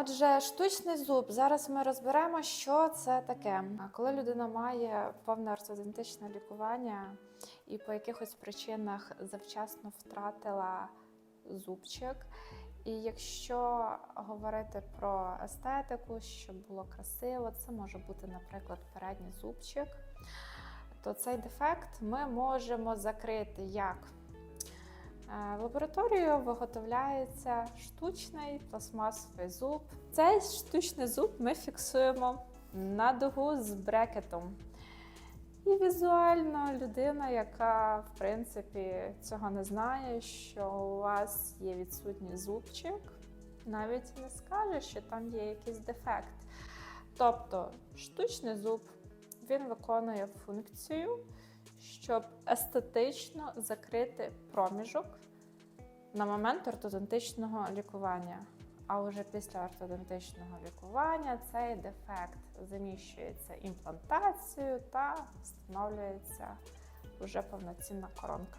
Отже, штучний зуб. Зараз ми розберемо, що це таке. Коли людина має повне ортодонтичне лікування і по якихось причинах завчасно втратила зубчик. І якщо говорити про естетику, щоб було красиво, це може бути, наприклад, передній зубчик, то цей дефект ми можемо закрити як В лабораторію виготовляється штучний пластмасовий зуб. Цей штучний зуб ми фіксуємо на дугу з брекетом. І візуально людина, яка в принципі цього не знає, що у вас є відсутній зубчик, навіть не скаже, що там є якийсь дефект. Тобто штучний зуб він виконує функцію, щоб естетично закрити проміжок на момент ортодонтичного лікування. А вже після ортодонтичного лікування цей дефект заміщується імплантацією та встановлюється вже повноцінна коронка.